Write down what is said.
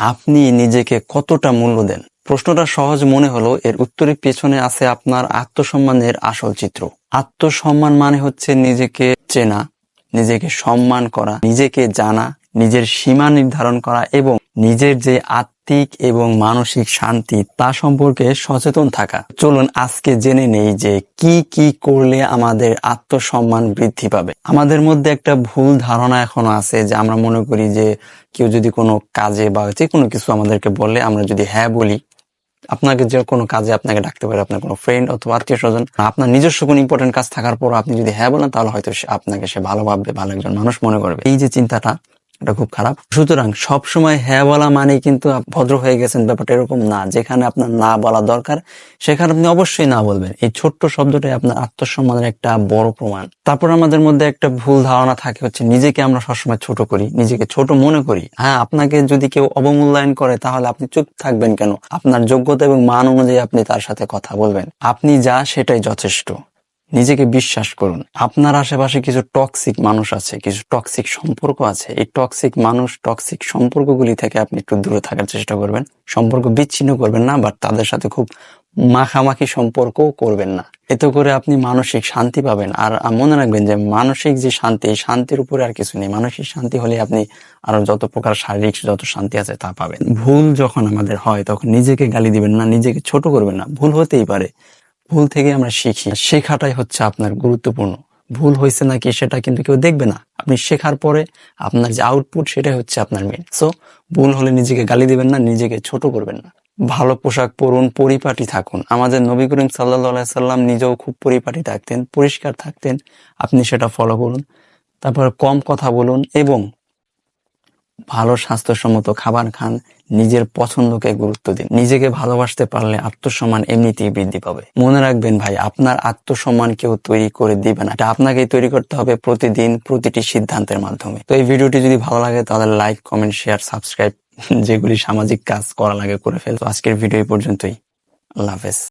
আপনি নিজেকে কতটা মূল্য দেন? প্রশ্নটা সহজ মনে হলো এর উত্তরের পেছনে আছে আপনার আত্মসম্মানের আসল চিত্র। আত্মসম্মান মানে হচ্ছে নিজেকে চেনা, নিজেকে সম্মান করা, নিজেকে জানা, নিজের সীমা নির্ধারণ করা এবং নিজের যে আত্মিক এবং মানসিক শান্তি তা সম্পর্কে সচেতন থাকা। চলুন আজকে জেনে নেই যে কি কি করলে আমাদের আত্মসম্মান বৃদ্ধি পাবে। আমাদের মধ্যে একটা ভুল ধারণা এখনও আছে যে আমরা মনে করি যে কেউ যদি কোনো কাজে বা যে কোনো কিছু আমাদেরকে বললে আমরা যদি হ্যাঁ বলি, আপনাকে যে কোনো কাজে আপনাকে ডাকতে পারে আপনার কোনো ফ্রেন্ড অথবা আত্মীয় স্বজন আপনার নিজস্ব কোনো ইম্পর্টেন্ট কাজ থাকার পর আপনি যদি হ্যাঁ বলেন, তাহলে হয়তো আপনাকে সে ভালো ভাববে, ভালো একজন মানুষ মনে করবে। এই যে চিন্তাটা এটা খুব খারাপ। সুতরাং সব সময় হ্যাঁ বলা মানে কিন্তু ভদ্র হয়ে গেছেন, ব্যাপারটা এরকম না। যেখানে আপনার না বলা দরকার, সেখানে আপনি অবশ্যই না বলবেন। এই ছোট্ট শব্দটাই আপনার আত্মসম্মানের একটা বড় প্রমাণ। তারপর আমাদের মধ্যে একটা ভুল ধারণা থাকে হচ্ছে, নিজেকে আমরা সবসময় ছোট করি, নিজেকে ছোট মনে করি। হ্যাঁ আপনাকে যদি কেউ অবমূল্যায়ন করে, তাহলে আপনি চুপ থাকবেন কেন? আপনার যোগ্যতা এবং মান অনুযায়ী আপনি তার সাথে কথা বলবেন। আপনি যা, সেটাই যথেষ্ট। নিজেকে বিশ্বাস করুন। আপনার আশেপাশে কিছু টক্সিক মানুষ আছে, কিছু টক্সিক সম্পর্ক আছে। এই টক্সিক মানুষ টক্সিক সম্পর্কগুলি থেকে আপনি একটু দূরে থাকার চেষ্টা করবেন। সম্পর্ক বিচ্ছিন্ন করবেন না বাট তাদের সাথে খুব মাখামাখি সম্পর্কও করবেন না। এতে করে আপনি মানসিক শান্তি পাবেন। আর মনে রাখবেন যে মানসিক যে শান্তি, এই শান্তির উপরে আর কিছু নেই। মানসিক শান্তি হলে আপনি আরও যত প্রকার শারীরিক যত শান্তি আছে তা পাবেন। ভুল যখন আমাদের হয়, তখন নিজেকে গালি দিবেন না, নিজেকে ছোট করবেন না। ভুল হতেই পারে। ভুল থেকে আমরা শিখি। শেখাটাই হচ্ছে আপনার গুরুত্বপূর্ণ। ভুল হয়েছে নাকি সেটা কিন্তু কেউ দেখবে না। আপনি শেখার পরে আপনার যে আউটপুট সেটাই হচ্ছে আপনার মেন সো ভুল হলে নিজেকে গালি দিবেন না, নিজেকে ছোট করবেন না। ভালো পোশাক পরুন, পরিপাটি থাকুন। আমাদের নবী করিম সাল্লাহ সাল্লাম নিজেও খুব পরিপাটি থাকতেন, পরিষ্কার থাকতেন। আপনি সেটা ফলো করুন। তারপর কম কথা বলুন এবং ভালো স্বাস্থ্যসম্মত খাবার খান, নিজের পছন্দকে গুরুত্ব দিন। নিজেকে ভালোবাসতে পারলে আত্মসম্মান এমনিতেই বৃদ্ধি পাবে। মনে রাখবেন ভাই, আপনার আত্মসম্মান কেউ তৈরি করে দিবে না। এটা আপনাকেই তৈরি করতে হবে প্রতিদিন প্রতিটি সিদ্ধান্তের মাধ্যমে। তো এই ভিডিওটি যদি ভালো লাগে, তাহলে লাইক, কমেন্ট, শেয়ার, সাবস্ক্রাইব, যেগুলি সামাজিক কাজ করা লাগে করে ফেলতো আজকের ভিডিও পর্যন্তই। আল্লাহ হাফেজ।